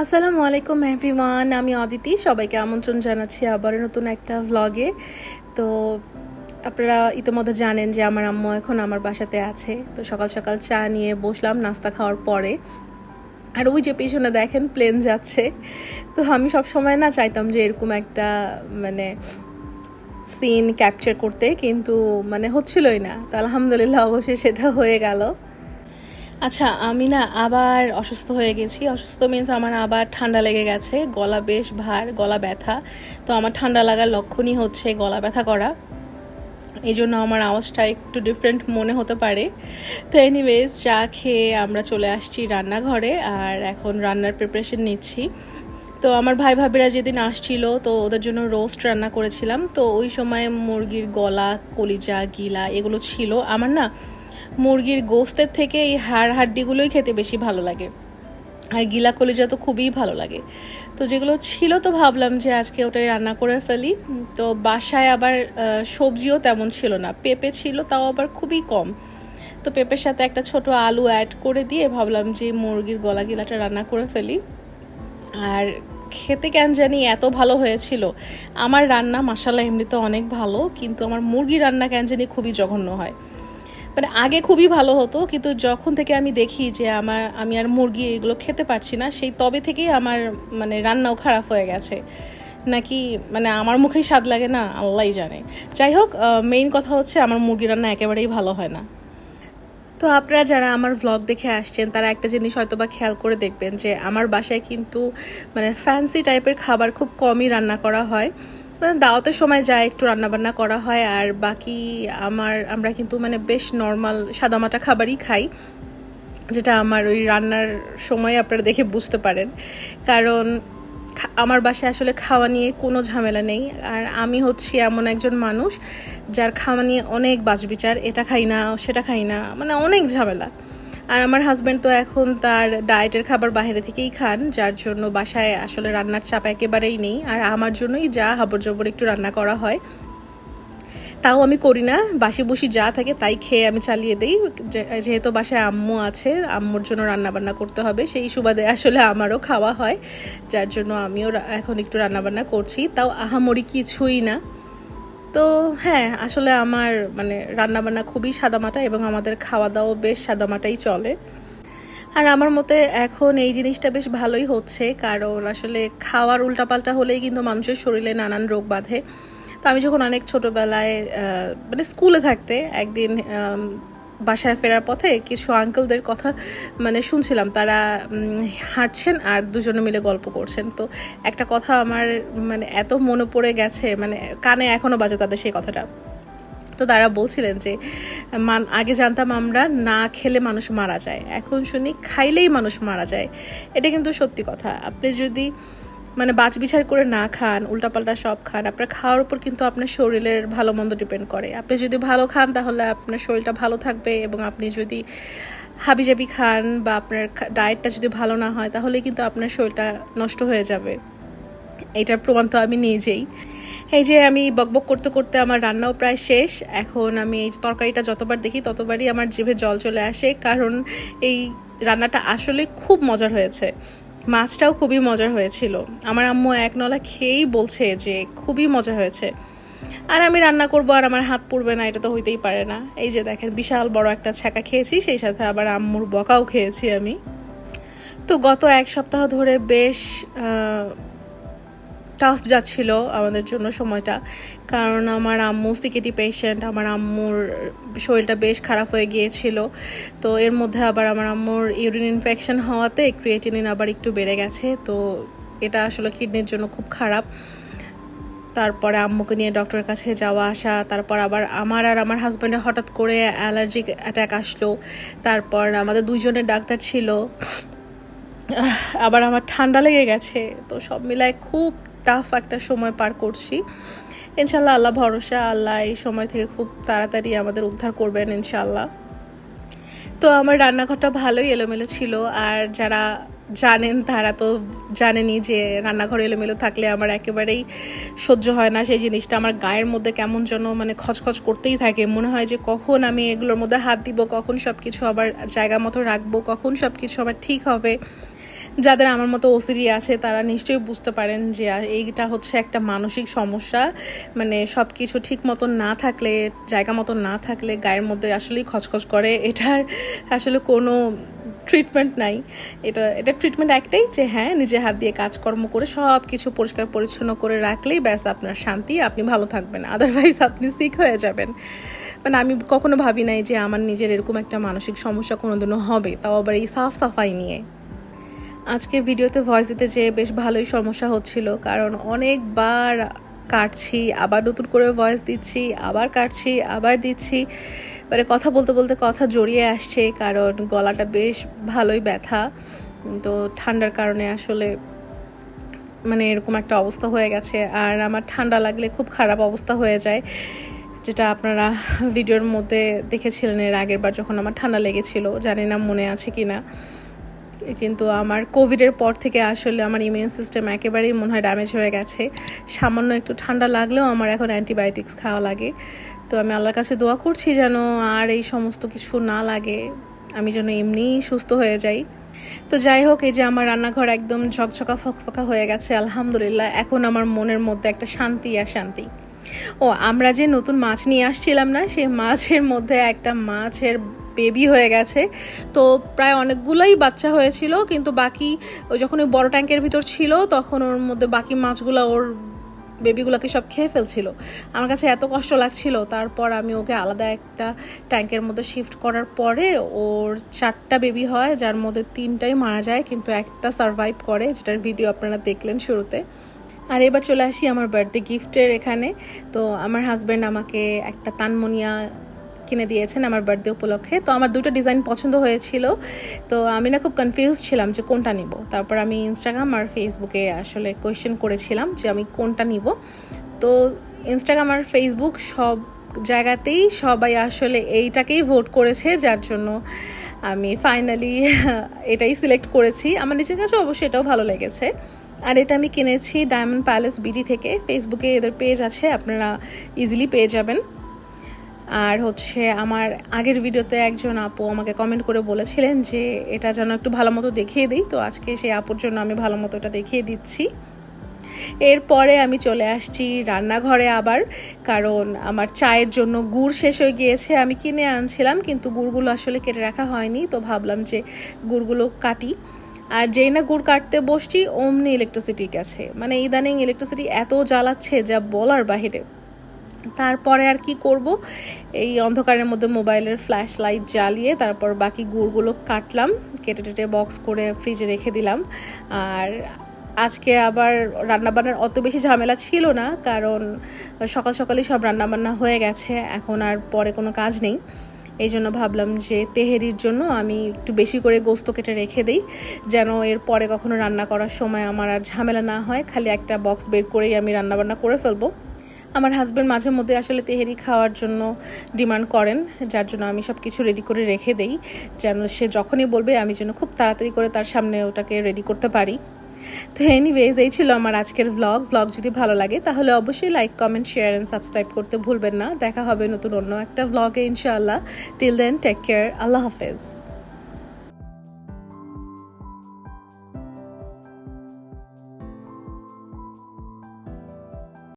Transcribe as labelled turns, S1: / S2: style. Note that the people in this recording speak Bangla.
S1: আসসালামু আলাইকুম এভরিওয়ান আমি অদিতি। সবাইকে আমন্ত্রণ জানাচ্ছি আবার নতুন একটা ভ্লগে তো আপনারা ইতিমধ্যে জানেন যে আমার আম্মু এখন আমার বাসাতে আছে। তো সকাল সকাল চা নিয়ে বসলাম, নাস্তা খাওয়ার পরে। আর ওই যে পিছনে দেখেন প্লেন যাচ্ছে। তো আমি সব সময় না চাইতাম যে এরকম একটা মানে সিন ক্যাপচার করতে, কিন্তু মানে হচ্ছিলই না। তো আলহামদুলিল্লাহ অবশ্যই সেটা হয়ে গেল। আচ্ছা আমি না আবার অসুস্থ হয়ে গেছি। অসুস্থ মিন্স আমার আবার ঠান্ডা লেগে গেছে। গলা বেশ ভার, গলা ব্যথা। তো আমার ঠান্ডা লাগার লক্ষণই হচ্ছে গলা ব্যথা করা। এই জন্য আমার আওয়াজটা একটু ডিফারেন্ট মনে হতে পারে। তো এনিওয়েজ চা খেয়ে আমরা চলে আসছি রান্নাঘরে আর এখন রান্নার প্রিপারেশন নিচ্ছি। তো আমার ভাই ভাবিরা যেদিন আসছিল, তো ওদের জন্য রোস্ট রান্না করেছিলাম। তো ওই সময় মুরগির গলা, কলিজা, গিলা এগুলো ছিল। আমার না মুরগির গোস্তের থেকে এই হাড় হাড্ডিগুলোই খেতে বেশি ভালো লাগে। আর গিলা, কলিজা তো খুবই ভালো লাগে। তো যেগুলো ছিল তো ভাবলাম যে আজকে ওটাই রান্না করে ফেলি। তো বাসায় আবার সবজিও তেমন ছিল না। পেঁপে ছিল, তাও আবার খুবই কম। তো পেঁপের সাথে একটা ছোট আলু অ্যাড করে দিয়ে ভাবলাম যে মুরগির গলা গিলাটা রান্না করে ফেলি। আর খেতে কেন জানি এত ভালো হয়েছিল। আমার রান্না মাসালা এমনিতে অনেক ভালো, কিন্তু আমার মুরগি রান্না কেন জানি খুবই জঘন্য হয়। মানে আগে খুবই ভালো হতো, কিন্তু যখন থেকে আমি দেখি যে আমার, আমি আর মুরগি এগুলো খেতে পারছি না, সেই তবে থেকেই আমার মানে রান্নাও খারাপ হয়ে গেছে। নাকি মানে আমার মুখেই স্বাদ লাগে না আল্লাহই জানে। যাই হোক মেইন কথা হচ্ছে আমার মুরগি রান্না একেবারেই ভালো হয় না। তো আপনারা যারা আমার ভ্লগ দেখে আসছেন, তারা একটা জিনিস হয়তো বা খেয়াল করে দেখবেন যে আমার বাসায় কিন্তু মানে ফ্যান্সি টাইপের খাবার খুব কমই রান্না করা হয়। দাওয়াতের সময় যায় একটু রান্নাবান্না করা হয়, আর বাকি আমার, আমরা কিন্তু মানে বেশ নর্মাল সাদামাটা খাবারই খাই, যেটা আমার ওই রান্নার সময় আপনারা দেখে বুঝতে পারেন। কারণ আমার বাসায় আসলে খাওয়া নিয়ে কোনো ঝামেলা নেই, আর আমি হচ্ছি এমন একজন মানুষ যার খাওয়া নিয়ে অনেক বাজবিচার এটা খাই না, সেটা খাই না মানে অনেক ঝামেলা। আর আমার হাজব্যান্ড তো এখন তার ডায়েটের খাবার বাইরে থেকেই খান, যার জন্য বাসায় আসলে রান্নার চাপ একেবারেই নেই। আর আমার জন্যই যা হাবর জবর একটু রান্না করা হয়, তাও আমি করি না। বাসি বসি যা থাকে তাই খেয়ে আমি চালিয়ে দিই। যেহেতু বাসায় আম্মু আছে, আম্মুর জন্য রান্না বান্না করতে হবে। সেই সুবাদে আসলে আমারও খাওয়া হয়, যার জন্য আমিও এখন একটু রান্না বান্না করছি। তাও আহামরি কিছুই না। তো হ্যাঁ আসলে আমার মানে রান্না বান্না খুবই সাদামাটা এবং আমাদের খাওয়া দাওয়া বেশ সাদামাটাই চলে। আর আমার মতে এখন এই জিনিসটা বেশ ভালোই হচ্ছে, কারণ আসলে খাওয়ার উল্টাপাল্টা হলেই কিন্তু মানুষের শরীরে নানান রোগ বাঁধে। তো আমি যখন অনেক ছোটোবেলায় মানে স্কুলে থাকতে একদিন বাসায় ফেরার পথে কিছু আঙ্কেলদের কথা মানে শুনছিলাম। তারা হাঁটছেন আর দুজনে মিলে গল্প করছেন। তো একটা কথা আমার মানে এত মনে পড়ে গেছে মানে কানে এখনও বাজে তাদের সেই কথাটা। তো তারা বলছিলেন যে, মান, আগে জানতাম আমরা না খেলে মানুষ মারা যায়। এখন শুনি খাইলেই মানুষ মারা যায়। এটা কিন্তু সত্যি কথা। আপনি যদি মানে বাছ বিচার করে না খান, উল্টাপাল্টা সব খান, আপনার খাওয়ার উপর কিন্তু আপনার শরীরের ভালো মন্দ ডিপেন্ড করে। আপনি যদি ভালো খান, তাহলে আপনার শরীরটা ভালো থাকবে এবং আপনি যদি হাবিজাবি খান বা আপনার ডায়েটটা যদি ভালো না হয় তাহলে কিন্তু আপনার শরীরটা নষ্ট হয়ে যাবে। এটার প্রমাণ তো আমি নিজেই। এই যে আমি বকবক করতে করতে আমার রান্নাও প্রায় শেষ, এখন আমি এই তরকারিটা যতবার দেখি, ততবারই আমার জিভে জল চলে আসে, কারণ এই রান্নাটা আসলে খুব মজার হয়েছে। মাছটাও খুবই মজার হয়েছিল। আমার আম্মু এক নলা খেয়েই বলছে যে, খুবই মজা হয়েছে। আর আমি রান্না করব আর আমার হাত পুড়বে না, এটা তো হইতেই পারে না। এই যে দেখেন, বিশাল বড় একটা ছ্যাঁকা খেয়েছি, সেই সাথে আবার আম্মুর বকাও খেয়েছি আমি। তো গত এক সপ্তাহ ধরে বেশ টাফ যাচ্ছিল আমাদের জন্য সময়টা। কারণ আমার আম্মু সিকিটি পেশেন্ট আমার আম্মুর শরীরটা বেশ খারাপ হয়ে গিয়েছিল। তো এর মধ্যে আবার আমার আম্মুর ইউরিন ইনফেকশন হওয়াতে ক্রিয়েটিনিন আবার একটু বেড়ে গেছে। তো এটা আসলে কিডনির জন্য খুব খারাপ। তারপরে আম্মুকে নিয়ে ডক্টরের কাছে যাওয়া আসা, তারপর আবার আমার আর আমার হাজব্যান্ডের হঠাৎ করে অ্যালার্জিক অ্যাটাক আসলো। তারপর আমাদের দুজনের ডাক্তার ছিল। আবার আমার ঠান্ডা লেগে গেছে। তো সব মিলায় খুব টাফ একটা সময় পার করছি। ইনশাল্লাহ আল্লাহ ভরসা, আল্লাহ এই সময় থেকে খুব তাড়াতাড়ি আমাদের উদ্ধার করবেন ইনশাল্লাহ তো আমার রান্নাঘরটা ভালোই এলোমেলো ছিল আর যারা জানেন তারা তো জানেনই যে রান্নাঘর এলোমেলো থাকলে আমার একেবারেই সহ্য হয় না। সেই জিনিসটা আমার গায়ের মধ্যে কেমন যেন মানে খচখচ করতেই থাকে। মনে হয় যে কখন আমি এগুলোর মধ্যে হাত দিব, কখন সব কিছু আবার জায়গা মতো রাখব, কখন সব কিছু আবার ঠিক হবে। যাদের আমার মতো ওসিডি আছে, তারা নিশ্চয়ই বুঝতে পারেন যে এইটা হচ্ছে একটা মানসিক সমস্যা। মানে সব কিছু ঠিক মতো না থাকলে, জায়গা মতো না থাকলে গায়ের মধ্যে আসলেই খচখচ করে। এটার আসলে কোনো ট্রিটমেন্ট নাই। এটা এটা ট্রিটমেন্ট একটাই যে হ্যাঁ নিজের হাত দিয়ে কাজকর্ম করে সব কিছু পরিষ্কার পরিচ্ছন্ন করে রাখলেই ব্যাস আপনার শান্তি, আপনি ভালো থাকবেন। আদারওয়াইজ আপনি সিক হয়ে যাবেন। মানে আমি কখনো ভাবি নাই যে আমার নিজের এরকম একটা মানসিক সমস্যা কোনোদিনও হবে। তাও আবার এই সাফ সাফাই নিয়ে। আজকে ভিডিওতে ভয়েস দিতে যেয়ে বেশ ভালোই সমস্যা হচ্ছিল, কারণ অনেকবার কাটছি, আবার নতুন করে ভয়েস দিচ্ছি, আবার কাটছি, আবার দিচ্ছি। মানে কথা বলতে বলতে কথা জড়িয়ে আসছে, কারণ গলাটা বেশ ভালোই ব্যথা। তো ঠান্ডার কারণে আসলে মানে এরকম একটা অবস্থা হয়ে গেছে, আর আমার ঠান্ডা লাগলে খুব খারাপ অবস্থা হয়ে যায়, যেটা আপনারা ভিডিওর মধ্যে দেখেছিলেন এর আগের বার যখন আমার ঠান্ডা লেগেছিল, জানি না মনে আছে কি না কিন্তু আমার কোভিডের পর থেকে আসলে আমার ইমিউন সিস্টেম একেবারেই মনে হয় ড্যামেজ হয়ে গেছে। সামান্য একটু ঠান্ডা লাগলেও আমার এখন অ্যান্টিবায়োটিক্স খাওয়া লাগে। তো আমি আল্লাহর কাছে দোয়া করছি যেন আর এই সমস্ত কিছু না লাগে। আমি যেন এমনিই সুস্থ হয়ে যাই। তো যাই হোক, এই যে আমার রান্নাঘর একদম ঝকঝকা ফকফকা হয়ে গেছে, আলহামদুলিল্লাহ। এখন আমার মনের মধ্যে একটা শান্তি আর শান্তি। ও, আমরা যে নতুন মাছ নিয়ে আসছিলাম না, সেই মাছের মধ্যে একটা মাছের বেবি হয়ে গেছে। তো প্রায় অনেকগুলোই বাচ্চা হয়েছিল, কিন্তু বাকি ওই যখন ওই বড় ট্যাঙ্কের ভিতর ছিল, তখন ওর মধ্যে বাকি মাছগুলো ওর বেবিগুলোকে সব খেয়ে ফেলছিল। আমার কাছে এত কষ্ট লাগছিল। তারপর আমি ওকে আলাদা একটা ট্যাঙ্কের মধ্যে শিফট করার পরে ওর চারটা বেবি হয়, যার মধ্যে তিনটাই মারা যায়, কিন্তু একটা সারভাইভ করে, যেটার ভিডিও আপনারা দেখলেন শুরুতে। আর এবার চলে আসি আমার বার্থডে গিফটের এখানে। তো আমার হাজব্যান্ড আমাকে একটা তানমনিয়া কিনে দিয়েছেন আমার বার্থডে উপলক্ষে। তো আমার দুটো ডিজাইন পছন্দ হয়েছিল। তো আমি না খুব কনফিউজ ছিলাম যে কোনটা নিব। তারপর আমি ইনস্টাগ্রাম আর ফেসবুকে আসলে কোয়েশ্চেন করেছিলাম যে আমি কোনটা নিব। তো ইনস্টাগ্রাম আর ফেসবুক সব জায়গাতেই সবাই আসলে এইটাকেই ভোট করেছে, যার জন্য আমি ফাইনালি এটাই সিলেক্ট করেছি। আমার নিজের কাছে অবশ্যই এটাও ভালো লেগেছে। আর এটা আমি কিনেছি ডায়মন্ড প্যালেস বিডি থেকে। ফেসবুকে এদের পেজ আছে, আপনারা ইজিলি পেয়ে যাবেন। আর হচ্ছে আমার আগের ভিডিওতে একজন আপু আমাকে কমেন্ট করে বলেছিলেন যে এটা যেন একটু ভালো মতো দেখিয়ে দিই। তো আজকে সেই আপুর জন্য আমি ভালো মতো এটা দেখিয়ে দিচ্ছি। এরপরে আমি চলে আসছি রান্নাঘরে আবার, কারণ আমার চায়ের জন্য গুড় শেষ হয়ে গিয়েছে। আমি কিনে আনছিলাম, কিন্তু গুড়গুলো আসলে কেটে রাখা হয়নি, তো ভাবলাম যে গুড়গুলো কাটি। আর যেই না গুড় কাটতে বসছি, অমনি ইলেকট্রিসিটি গেছে। মানে ইদানিং ইলেকট্রিসিটি এত জ্বালাচ্ছে যা বলার বাহিরে। তারপরে আর কি করব? এই অন্ধকারের মধ্যে মোবাইলের ফ্ল্যাশ লাইট জ্বালিয়ে তারপর বাকি গুড়গুলো কাটলাম, কেটে টেটে বক্স করে ফ্রিজে রেখে দিলাম। আর আজকে আবার রান্নাবান্নার অত বেশি ঝামেলা ছিল না, কারণ সকাল সকালই সব রান্নাবান্না হয়ে গেছে, এখন আর পরে কোনো কাজ নেই। এই জন্য ভাবলাম যে তেহেরির জন্য আমি একটু বেশি করে গোস্ত কেটে রেখে দিই, যেন এর পরে কখনো রান্না করার সময় আমার আর ঝামেলা না হয়, খালি একটা বক্স বের করেই আমি রান্নাবান্না করে ফেলব। আমার হাজব্যান্ড মাঝে মধ্যে আসলে তেহেরি খাওয়ার জন্য ডিমান্ড করেন, যার জন্য আমি সব কিছু রেডি করে রেখে দেই। যেন সে যখনই বলবে, আমি যেন খুব তাড়াতাড়ি করে তার সামনে ওটাকে রেডি করতে পারি। তো এনিওয়েজ এই ছিল আমার আজকের ভ্লগ ভ্লগ যদি ভালো লাগে, তাহলে অবশ্যই like comment share and subscribe করতে ভুলবেন না। দেখা হবে নতুন অন্য একটা ভ্লগে ইনশাআল্লাহ। টিল দেন টেক কেয়ার আল্লাহ হাফেজ।